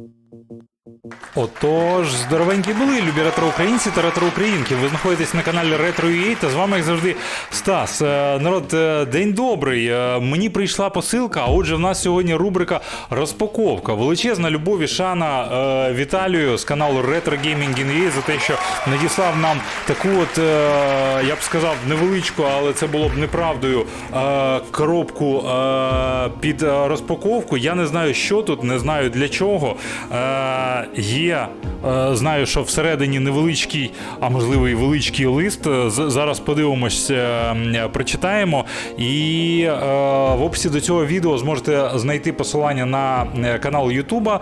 Thank you. Отож, здоровенькі були, любі ретро-українці та ретро-українки. Ви знаходитесь на каналі Retro.ua та з вами, як завжди, Стас. Е, Народ, е, день добрий. Е, Мені прийшла посилка, а отже, в нас сьогодні рубрика розпаковка. Величезна любов і шана Віталію з каналу Retro Gaming in за те, що надіслав нам таку от, я б сказав, невеличку, але це було б неправдою, коробку під розпаковку. Я не знаю, що тут, не знаю для чого. Е, Є, е, знаю, що всередині невеличкий, а можливо і величкий лист. Е, Зараз подивимось, е, прочитаємо. І в описі до цього відео зможете знайти посилання на канал Ютуба,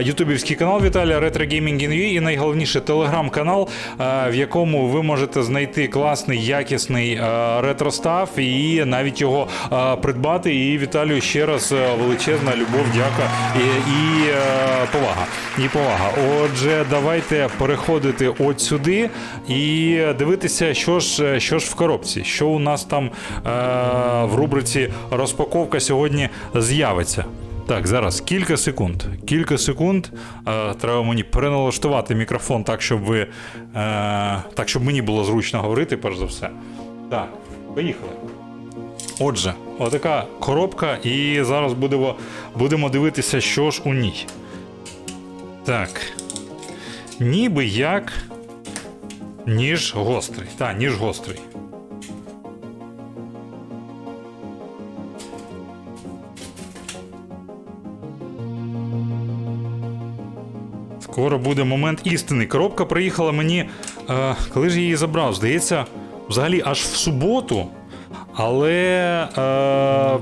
ютубівський канал Віталія Retro Gaming in і найголовніше телеграм-канал, в якому ви можете знайти класний, якісний ретро-став і навіть його придбати. І Віталію ще раз величезна любов, дяка і, і повага. І повага. Отже, давайте переходити от сюди і дивитися, що ж, що ж в коробці, що у нас там е, в рубриці розпаковка сьогодні з'явиться. Так, зараз кілька секунд. Кілька секунд. Е, треба мені переналаштувати мікрофон так, щоб ви. Е, так, щоб мені було зручно говорити, перш за все. Так, поїхали. Отже, отака коробка, і зараз будемо, будемо дивитися, що ж у ній. Так. Ніби як. Ніж гострий. Так, ніж гострий. Скоро буде момент істини. Коробка приїхала мені. Е, коли ж я її забрав? Здається, взагалі аж в суботу. Але е,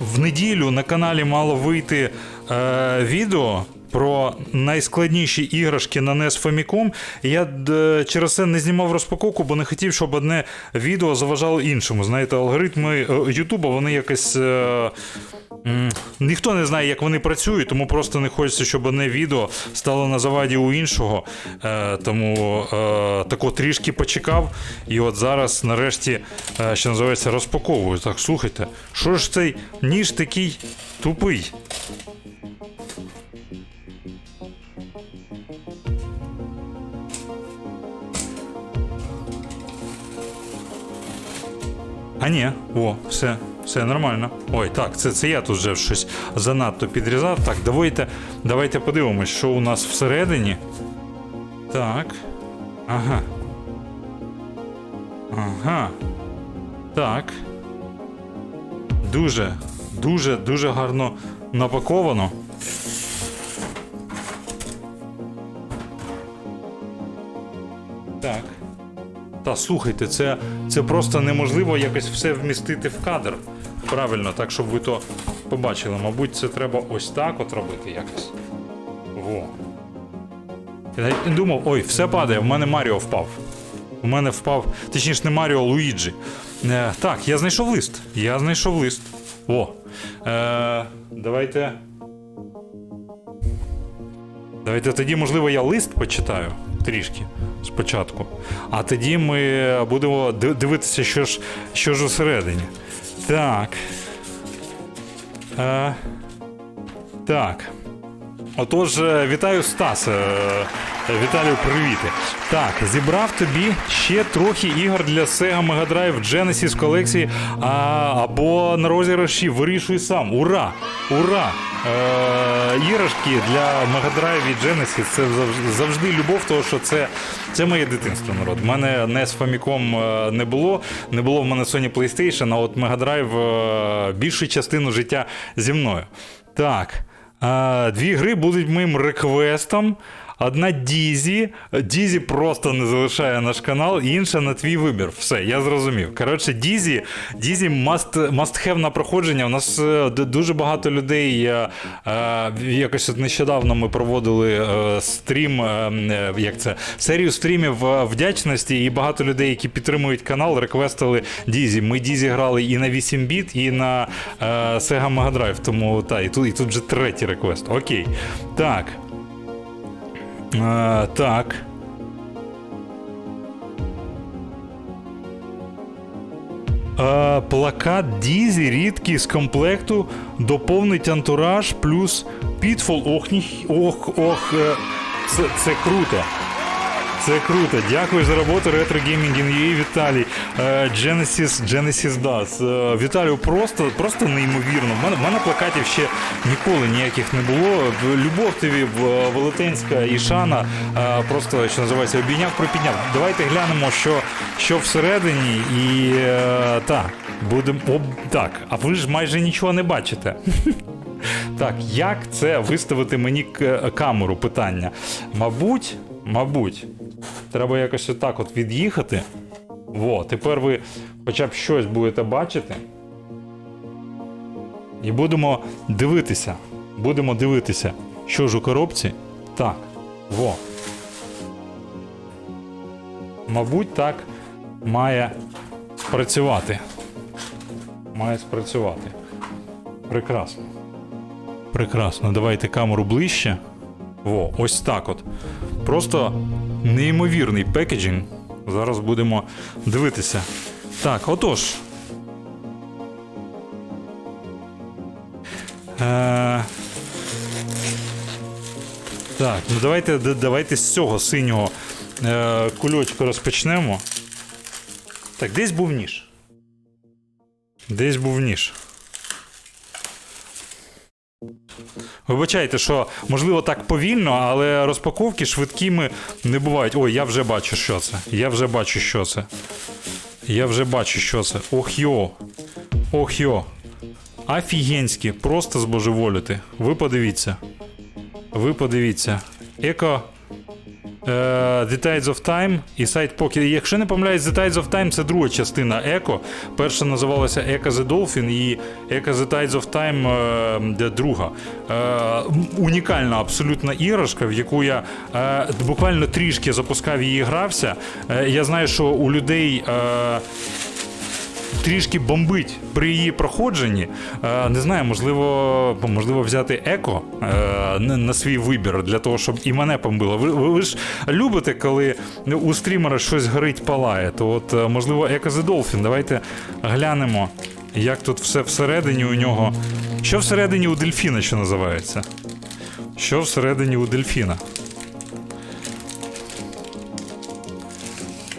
в неділю на каналі мало вийти е, відео про найскладніші іграшки на NES Famicom. Я е, через це не знімав розпаковку, бо не хотів, щоб одне відео заважало іншому. Знаєте, алгоритми е, Ютуба вони якось. Е, Ніхто не знає, як вони працюють, тому просто не хочеться, щоб одне відео стало на заваді у іншого. Е, тому е, тако трішки почекав. І от зараз, нарешті, е, що називається, розпаковую. Так, слухайте, що ж цей ніж такий тупий? А ні, о, все, все нормально. Ой, так, це, це я тут вже щось занадто підрізав. Так, давайте, давайте подивимось, що у нас всередині. Так. Ага. Ага. Так. Дуже, дуже, дуже гарно напаковано. Слухайте, це, це просто неможливо якось все вмістити в кадр. Правильно, так, щоб ви то побачили. Мабуть, це треба ось так от робити якось. Во. Я думав, ой, все падає, в мене Маріо впав. У мене впав, точніше, не Маріо, а Луїджі. Е, так, я знайшов лист. Я знайшов лист. О. Е, давайте. Давайте тоді, можливо, я лист почитаю трішки спочатку. А тоді ми будемо дивитися, що ж, що ж усередині. Так. Е, так. Отож, е, вітаю Стас. Е, Віталію, привіти. Так, зібрав тобі ще трохи ігор для Sega Mega Drive Genesis колекції а, або на розіграші вирішуй сам. Ура! Ура! Е, іграшки для Мегадрайв і Genesis це завжди, любов, тому що це, це моє дитинство, народ. У мене NES Famicom е, не було, не було в мене Sony PlayStation, а от е, більшу частину життя зі мною. Так. Дві гри будуть моїм реквестом. Одна Дізі. Дізі просто не залишає наш канал, інша на твій вибір. Все, я зрозумів. Коротше, Дізі, Дізі must, must have на проходження. У нас е, дуже багато людей. е, е, якось от нещодавно ми проводили стрім, як це, серію стрімів вдячності, і багато людей, які підтримують канал, реквестили Дізі. Ми Дізі грали і на 8 біт, і на Sega Mega Drive. Тому та, і тут, і тут вже третій реквест. Окей. Так. Е, так. А, плакат Дізі рідкий з комплекту доповнить антураж плюс Pitfall, ох, ох, ох, е, це, це круто. Це круто. Дякую за роботу Retro Gaming UA, Віталій. Е, Genesis, Genesis DAS. Е, Віталію, просто, просто неймовірно. В мене, мене плакатів ще ніколи ніяких не було. Любов тобі, Велетенська і Шана. е, Просто, що називається, обійняв, припідняв. Давайте глянемо, що, що всередині. І так, будемо. Так, а ви ж майже нічого не бачите. Так, як це виставити мені камеру? Питання. Мабуть, мабуть, треба якось отак от від'їхати. Во, тепер ви хоча б щось будете бачити. І будемо дивитися. Будемо дивитися, що ж у коробці. Так, во. Мабуть, так має спрацювати. Має спрацювати. Прекрасно. Прекрасно. Давайте камеру ближче. Во, ось так от. Просто неймовірний пекеджинг. Зараз будемо дивитися. Так, отож. Е... Так, ну давайте, давайте з цього синього е, кульочка розпочнемо. Так, десь був ніж. Десь був ніж. Вибачайте, що можливо так повільно, але розпаковки швидкими не бувають. Ой, я вже бачу, що це. Я вже бачу, що це. Я вже бачу, що це. Ох йо. Ох йо. Офігенські, просто збожеволіти. Ви подивіться. Ви подивіться. Еко. Е, The Tides of Time і сайт Pocket. Якщо не помиляюсь, The Tides of Time це друга частина Еко. Перша називалася Echo the Dolphin і Echo the Tides of Time е, де друга. Е, унікальна абсолютно іграшка, в яку я буквально трішки запускав її грався. Я знаю, що у людей. Трішки бомбить при її проходженні. Е, Не знаю, можливо, можливо, взяти еко е, на свій вибір для того, щоб і мене бомбило. Ви, ви, ви ж любите, коли у стрімера щось горить, палає. То от, е, можливо, еко The Dolphin. Давайте глянемо, як тут все всередині у нього. Що всередині у дельфіна, що називається? Що всередині у дельфіна?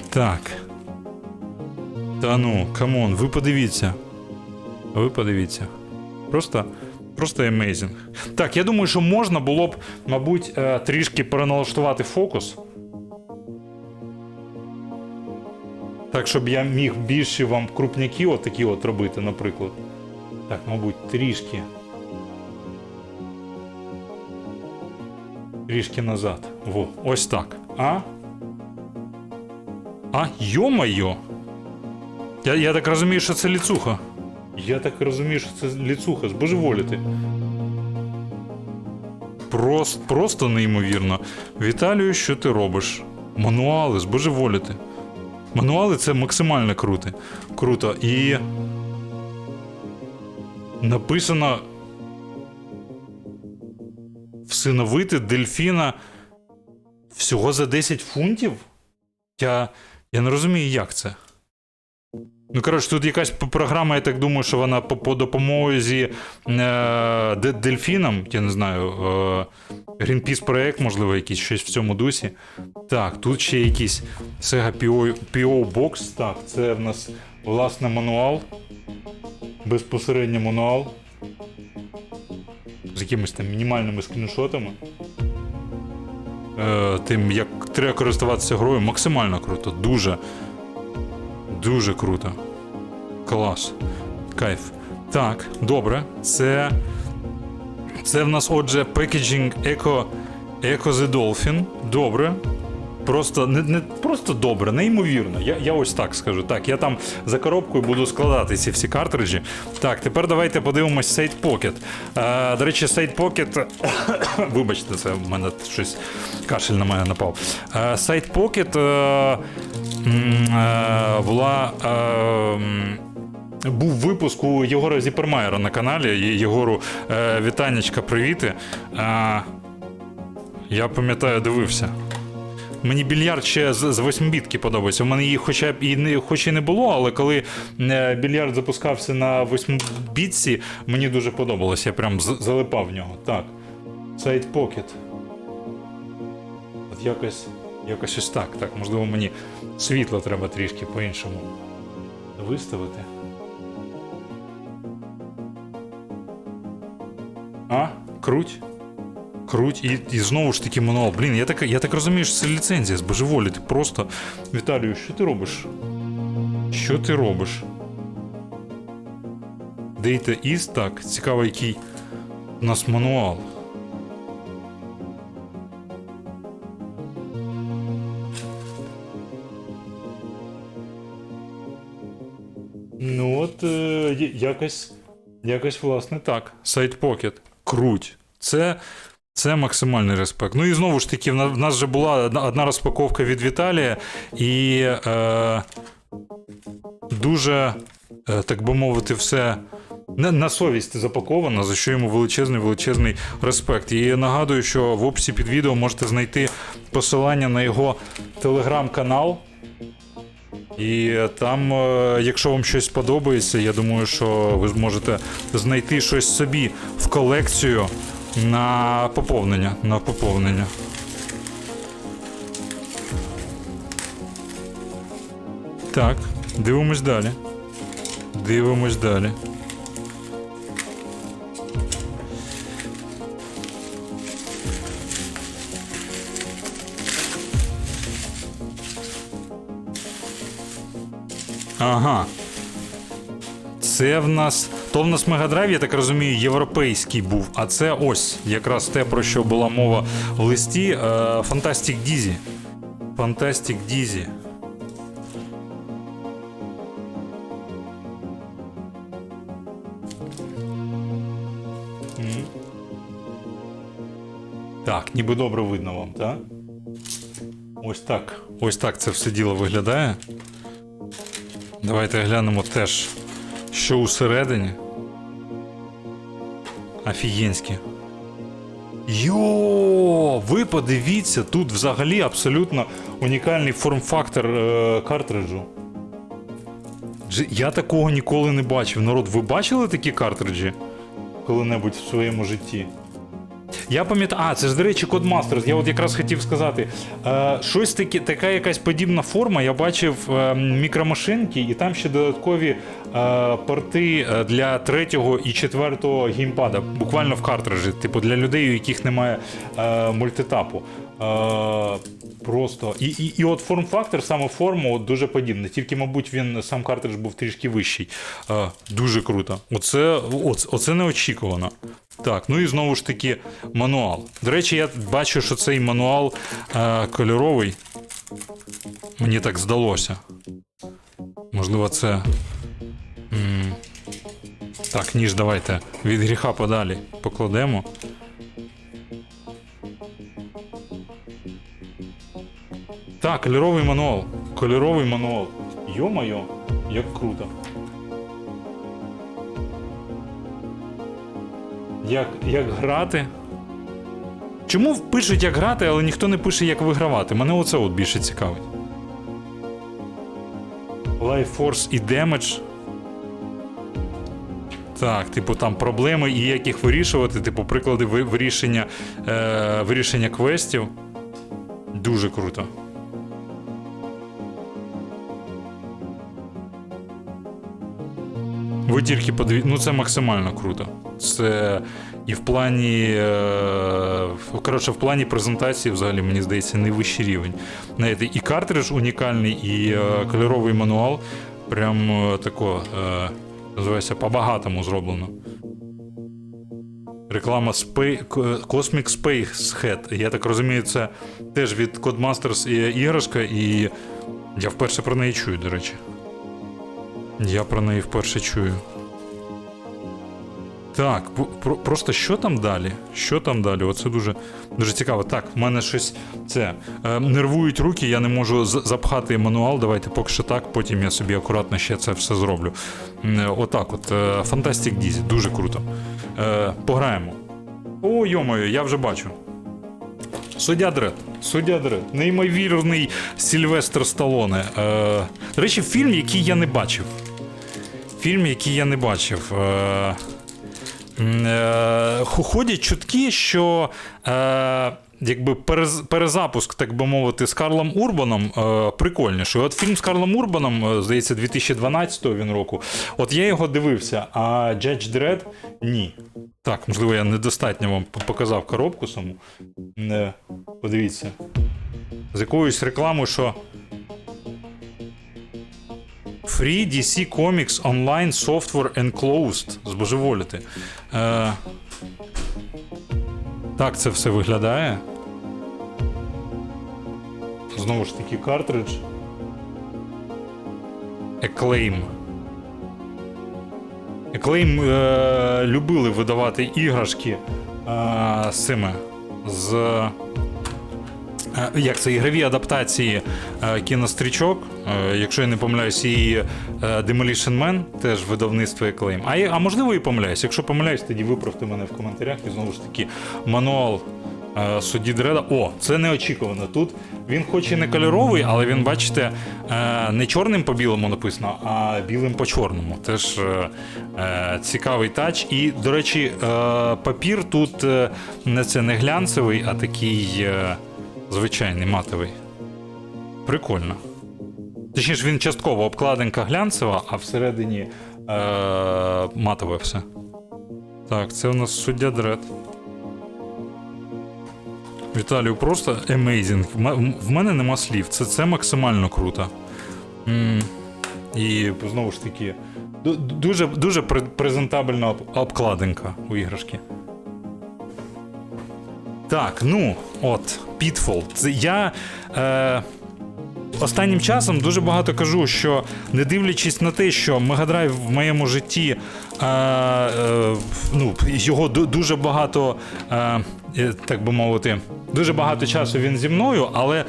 Так. Та ну, камон, ви подивіться. Ви подивіться. Просто. Просто amazing. Так, я думаю, що можна було б, мабуть, е, трішки переналаштувати фокус. Так, щоб я міг більше вам крупняки отакі от робити, наприклад. Так, мабуть, трішки. Трішки назад. Во, ось так. А? А, йо-майо! Я, я так розумію, що це ліцуха. Я так розумію, що це ліцуха, збожеволіти. Просто, просто неймовірно. Віталію, що ти робиш? Мануали, збожеволіти. Мануали це максимально круто. Круто. І. Написано. Всиновити дельфіна всього за 10 фунтів? Я, я не розумію, як це. Ну, коротше, тут якась програма, я так думаю, що вона по, по допомозі е, де- дельфінам, я не знаю, е, Greenpeace проект, можливо, якийсь щось в цьому дусі. Так, тут ще якийсь Sega PO, PO Box. Так, це в нас власне мануал. Безпосередньо мануал. З якимись там мінімальними скріншотами. Е, тим, як треба користуватися грою, максимально круто. Дуже. Дуже круто. Клас. Кайф. Так, добре. Це. Це в нас, отже, пекеджинг Eco, Eco the Dolphin. Добре. Просто не, не просто добре, неймовірно. Я, я ось так скажу. Так, я там за коробкою буду складати ці всі картриджі. Так, тепер давайте подивимось Side Pocket. Е, до речі, Side Pocket. Вибачте, це в мене щось кашель на мене напав. Е, Side Pocket е, е, була. Е, був випуск у Єгора Зіпермайера на каналі. Єгору е, вітаннячка, привіти. Е, я пам'ятаю, дивився. Мені більярд ще з, з 8 бітки подобається. У мене її хоча б і не хоч і не було, але коли е, більярд запускався на 8 бітці, мені дуже подобалося. Я прям залипав в нього. Так. Side Pocket. От якось, якось ось так. Так, можливо, мені світло треба трішки по-іншому виставити. А, круть. Круть і, і знову ж таки мануал. Блін, я так, я так розумію, що це ліцензія з божеволі. Ти просто. Віталію, що ти робиш? Що ти робиш? Data is так. Цікаво, який у нас мануал. Ну от е, якось, якось, власне, так. Сайт Pocket. Круть. Це, це максимальний респект. Ну і знову ж таки, в нас вже була одна, розпаковка від Віталія, і е, дуже, е, так би мовити, все. На, совість запаковано, за що йому величезний величезний респект. І нагадую, що в описі під відео можете знайти посилання на його телеграм-канал. І там, е, якщо вам щось подобається, я думаю, що ви зможете знайти щось собі в колекцію на поповнення. На поповнення. Так, дивимось далі. Дивимось далі. Ага. Це в нас. То в нас Мегадрайв, я так розумію, європейський був. А це ось якраз те, про що була мова в листі. Dizzy. Fantastic Dizzy. М. Так, ніби добре видно вам, так? Ось так. Ось так це все діло виглядає. Давайте глянемо теж, що усередині. Офігенські. Йо! Ви подивіться, тут взагалі абсолютно унікальний форм-фактор е, картриджу. Я такого ніколи не бачив. Народ, ви бачили такі картриджі коли-небудь в своєму житті? Я пам'ятаю, а це ж, до речі, Codemasters. Я от якраз хотів сказати. Е, щось таке, така якась подібна форма. Я бачив е, мікромашинки, і там ще додаткові е, порти е, для третього і четвертого геймпада, буквально в картриджі, типу для людей, у яких немає е, мультитапу. Е, просто. І, і, і от форм-фактор, саме форму, от дуже подібний. Тільки, мабуть, він сам картридж був трішки вищий. Е, дуже круто. Оце, оце, оце неочікувано. Так, ну і знову ж таки мануал. До речі, я бачу, що цей мануал е, кольоровий. Мені так здалося. Можливо, це. М, Так, ніж давайте від гріха подалі покладемо. Так, кольоровий мануал. Кольоровий мануал. Йо-моє, як круто. Як, як грати. Чому пишуть, як грати, але ніхто не пише, як вигравати? Мене оце от більше цікавить. Life Force і Damage. Так, типу, там проблеми і як їх вирішувати, типу, приклади вирішення, е, вирішення квестів. Дуже круто. Ви тільки подивіться, ну це максимально круто. Це і в плані. Е, коротше, в плані презентації, взагалі, мені здається, найвищий рівень. Знаєте, і картридж унікальний, і е, кольоровий мануал. Прям е, тако, називається, по-багатому зроблено. Реклама Spay, Cosmic Space Head. Я так розумію, це теж від Codemasters іграшка, і я вперше про неї чую, до речі. Я про неї вперше чую. Так, про- просто що там далі? Що там далі? Оце дуже, дуже цікаво. Так, в мене щось це. Е, нервують руки, я не можу запхати мануал. Давайте поки що так, потім я собі акуратно ще це все зроблю. Е, Отак, от. е, Fantastic Dizzy, дуже круто. Е, пограємо. О, йомою, я вже бачу. Суддя Дред. Суддя Дред. Неймовірний Сільвестр Сталоне. Е, до речі, фільм, який я не бачив. Фільм, який я не бачив. Е, е, ходять чутки, що е, якби перезапуск, так би мовити, з Карлом Урбаном е, прикольніший. От фільм з Карлом Урбаном, е, здається, 2012 він року. От я його дивився, а Judge Dredd – ні. Так, можливо, я недостатньо вам показав коробку саму. Е, подивіться. З якоюсь рекламою, що. Free DC Comics Online Software Enclosed. Збожеволіти. Е, так це все виглядає. Знову ж таки, картридж. Acclaim. Acclaim е, любили видавати іграшки е, з цими. З. Е, як це ігрові адаптації е, кінострічок. Е, якщо я не помиляюсь, і е, Demolition Man теж видавництво Acclaim. А, а можливо і помиляюсь. Якщо помиляюсь, тоді виправте мене в коментарях і знову ж таки мануал е, судді Дреда. О, це неочікувано. Тут він хоч і не кольоровий, але він, бачите, не чорним по білому написано, а білим по чорному. Теж цікавий тач. І, до речі, папір тут не це не глянцевий, а такий. Звичайний матовий. Прикольно. Точніше, він частково обкладинка глянцева, а всередині е- матове все. Так, це у нас суддя Дред. Віталію, просто amazing. В мене нема слів. Це, це максимально круто. м І знову ж таки, дуже, дуже презентабельна обкладинка у іграшки. Так, ну, от, Pitfall. Це я. Е, Останнім часом дуже багато кажу, що не дивлячись на те, що Мегадрайв в моєму житті е, е, ну, його дуже багато, е, е, так би мовити, дуже багато часу він зі мною, але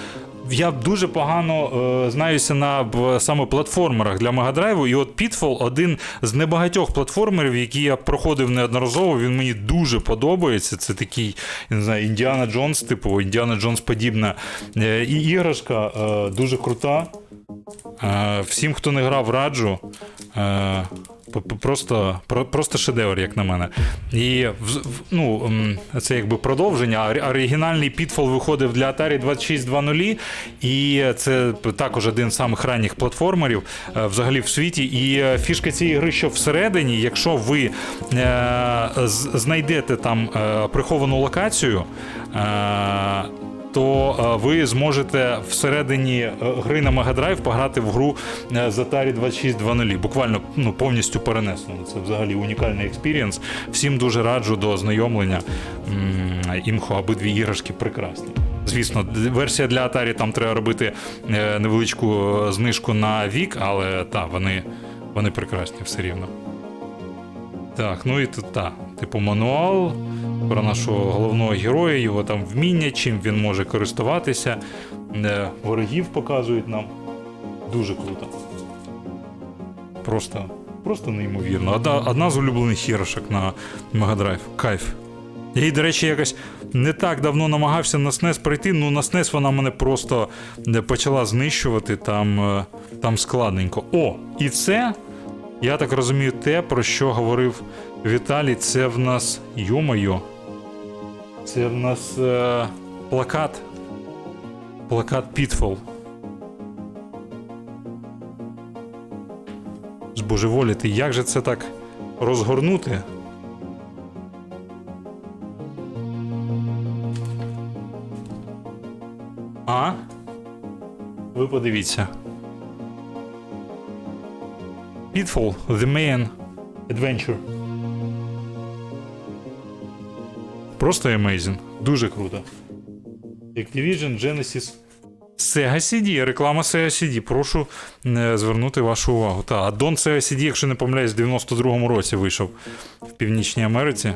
я дуже погано е, знаюся на саме платформерах для Мегадрайву. І от Pitfall один з небагатьох платформерів, які я проходив неодноразово. Він мені дуже подобається. Це такий, я не знаю, Індіана Джонс, типу Індіана Джонс подібна. Е, І іграшка е, дуже крута. Е, Всім, хто не грав, раджу. Е, Просто, про- просто шедевр, як на мене. І ну, це якби продовження. Оригінальний Pitfall виходив для Atari 2600, і це також один з самих ранніх платформерів е, взагалі в світі. І е, фішка цієї гри, що всередині, якщо ви е, знайдете там приховану локацію. То е, ви зможете всередині е, гри на Mega Drive пограти в гру е, з Atari 2600. Буквально ну, повністю перенесено. Це взагалі унікальний експірієнс. Всім дуже раджу до ознайомлення. Імхо, обидві іграшки прекрасні. Звісно, версія для Atari там треба робити невеличку знижку на вік, але та, вони, вони прекрасні все рівно. Так, ну і тут та, типу мануал про нашого головного героя, його там вміння, чим він може користуватися. Е, Ворогів показують нам. Дуже круто. Просто, просто неймовірно. Одна, одна з улюблених іграшок на Drive. Кайф. Я її, до речі, якось не так давно намагався на SNES пройти. Ну, на SNES вона мене просто е, почала знищувати там, е, там складненько. О, і це, я так розумію, те, про що говорив Віталій, це в нас. Йо-моє. Це в нас е, плакат. Плакат Pitfall. Збожеволіти, як же це так розгорнути? А? Ви подивіться. Pitfall The Main Adventure. Просто amazing. Дуже круто. Activision Genesis. Sega CD, реклама Sega CD. Прошу е, звернути вашу увагу. Та, аддон Sega CD, якщо не помиляюсь, в 92-му році вийшов в Північній Америці.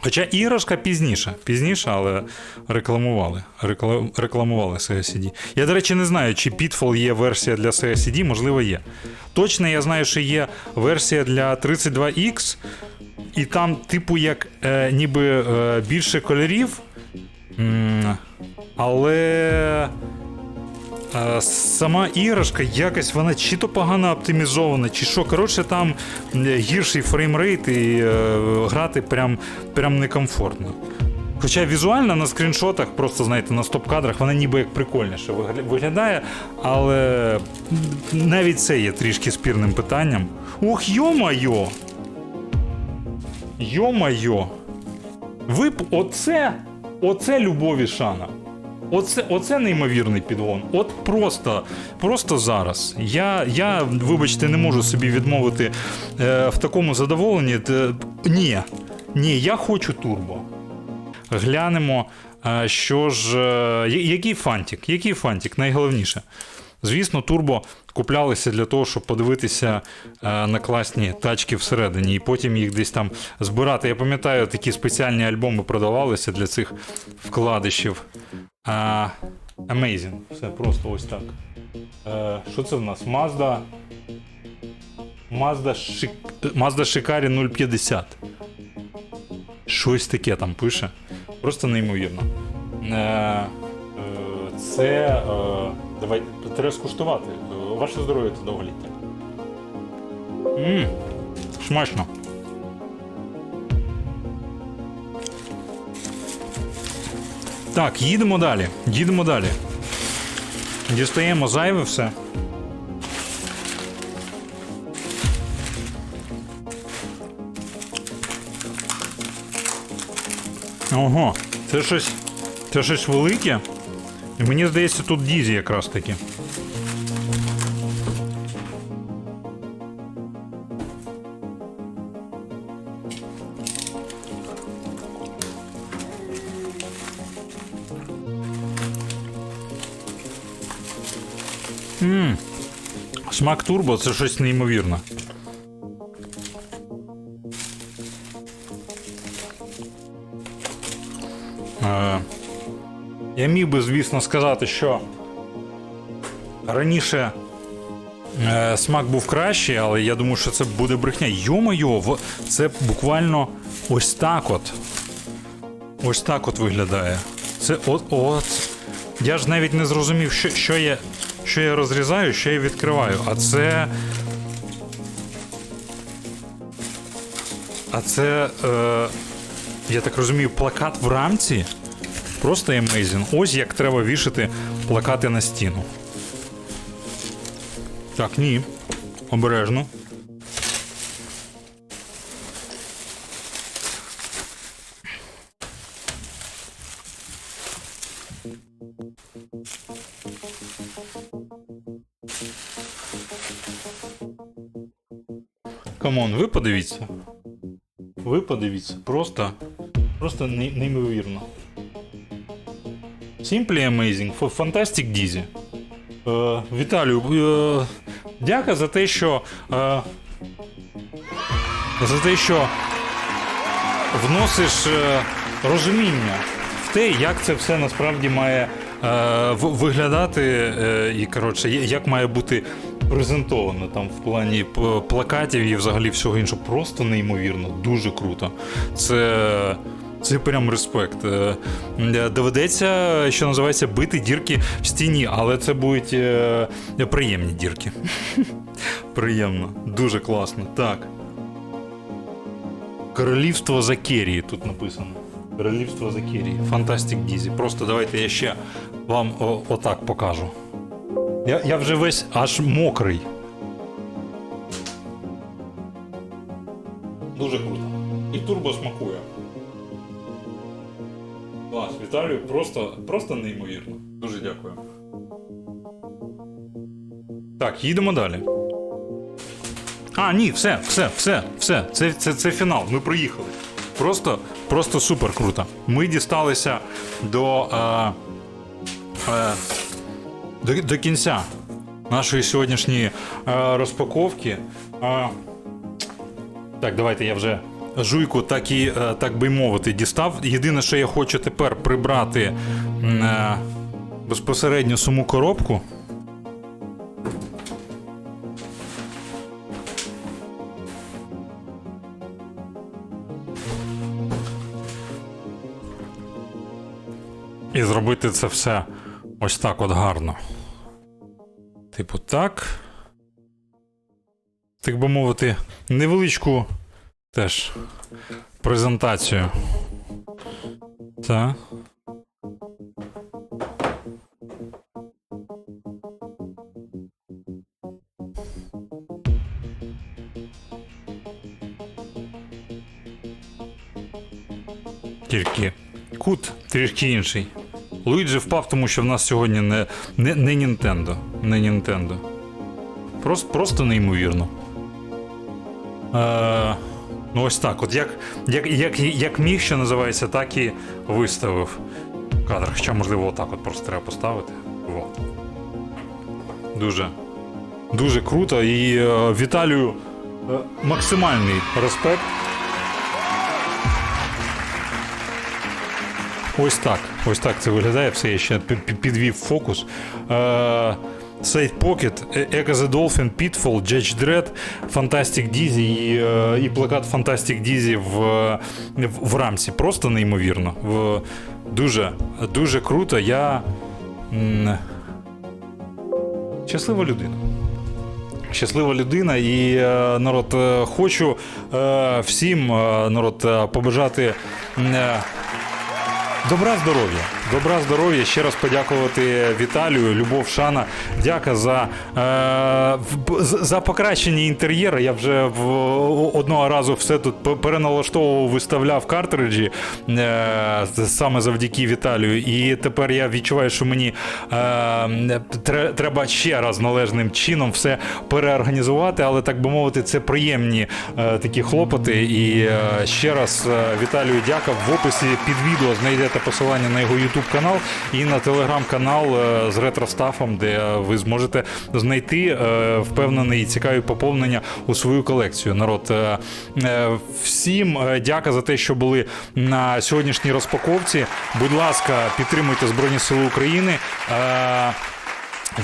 Хоча іграшка пізніше, пізніше, але рекламували. Рекла- рекламували Sega CD. Я, до речі, не знаю, чи Pitfall є версія для Sega CD, можливо, є. Точно я знаю, що є версія для 32X, і там, типу, як е, ніби е, більше кольорів. М, але. е, сама іграшка якось вона чи то погано оптимізована, чи що. Коротше, там гірший фреймрейт і е, грати прям, прям некомфортно. Хоча візуально на скріншотах, просто знаєте, на стоп-кадрах вона ніби як прикольніше виглядає, але навіть це є трішки спірним питанням. Ох, йо-майо! Йо-майо! Ви б оце, оце любов і шана. Оце, оце неймовірний підгон. От просто, просто зараз. Я, я, вибачте, не можу собі відмовити е, в такому задоволенні. Т- ні, ні, я хочу турбо. Глянемо, е, що ж. е, який фантик? Який фантик? Найголовніше. Звісно, турбо куплялися для того, щоб подивитися е, на класні тачки всередині, і потім їх десь там збирати. Я пам'ятаю, такі спеціальні альбоми продавалися для цих вкладишів. А, amazing. Все просто ось так. Е, що це в нас? Mazda. Mazda, Шик... Mazda Shikari 050. Щось таке там пише. Просто неймовірно. Е, це. Е, давай, треба скуштувати. Ваше здоров'я та довголіття. Мм, смачно. Так, їдемо далі. Їдемо далі. Дістаємо зайве все. Ого, це щось. Це щось велике. І мені здається, тут дізі якраз таки. Ммм. Смак турбо це щось неймовірне. Міг би, звісно, сказати, що раніше е, смак був кращий, але я думаю, що це буде брехня. Йо-моє, це буквально ось так от. Ось так от виглядає. Це от. от. Я ж навіть не зрозумів, що, що, я, що я розрізаю, що я відкриваю. А це. А це. Е, я так розумію, плакат в рамці. Просто amazing. Ось як треба вішати плакати на стіну. Так, ні. Обережно. Камон, ви подивіться. Ви подивіться. Просто. Просто неймовірно. Simply amazing. Fantastic Dizzy. Е, Віталію, е, дяка за те, що. Е, за те, що вносиш е, розуміння в те, як це все насправді має е, виглядати, е, і коротше, як має бути презентовано там в плані плакатів і взагалі всього іншого. Просто неймовірно, дуже круто. Це. Це прям респект. Е, е, Доведеться, що називається, бити дірки в стіні, але це будуть е, приємні дірки. Приємно, дуже класно. Так. Королівство Закерії тут написано. Королівство Закерії. Фантастик Дізі. Просто давайте я ще вам отак покажу. Я, я вже весь аж мокрий. Просто, просто неймовірно. Дуже дякую. Так, їдемо далі. А, ні, все, все, все, все. Це, це, це фінал. Ми проїхали. Просто, просто супер круто. Ми дісталися до, е, е, до, до кінця нашої сьогоднішньої е, розпаковки. Е, так, давайте я вже жуйку, так і е, так би мовити, дістав. Єдине, що я хочу тепер прибрати е, безпосередньо саму коробку. І зробити це все ось так от гарно. Типу, так. Так би мовити, невеличку теж презентацію. Так. Тільки кут трішки інший. Луїджі впав, тому що в нас сьогодні не, не, не Nintendo. Не Nintendo. Просто, просто неймовірно. Е, ну ось так. От як, як, як, як міг, що називається, так і виставив кадр. Хоча, можливо, отак от просто треба поставити. Во. Дуже. Дуже круто. І е, Віталію е, максимальний респект. Ось так. Ось так це виглядає. Все, я ще пі- пі- підвів фокус. Е, Сейд Pocket, Echo the Dolphin, Pitfall, Judge Dredd, Fantastic Dizzy і, і плакат Fantastic Dizzy в, в, в рамці. Просто неймовірно. В, дуже, дуже круто. Я. Щаслива людина. Щаслива людина, і народ хочу всім народ побажати. Добра здоров'я, добра здоров'я. Ще раз подякувати Віталію, Любов Шана. Дяка за, е, за покращення інтер'єру. Я вже в, одного разу все тут переналаштовував, виставляв картриджі е, саме завдяки Віталію. І тепер я відчуваю, що мені е, треба ще раз належним чином все переорганізувати, але так би мовити, це приємні е, такі хлопоти. І е, ще раз е, Віталію дяка. В описі під відео знайдете посилання на його YouTube канал і на телеграм-канал е, з ретростафом, де е, ви зможете знайти е, впевнений і цікаві поповнення у свою колекцію. Народ всім дяка за те, що були на сьогоднішній розпаковці. Будь ласка, підтримуйте Збройні Сили України.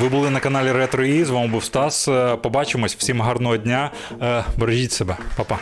Ви були на каналі Ретро І, з вами був Стас. Побачимось. Всім гарного дня. Бережіть себе, Па-па.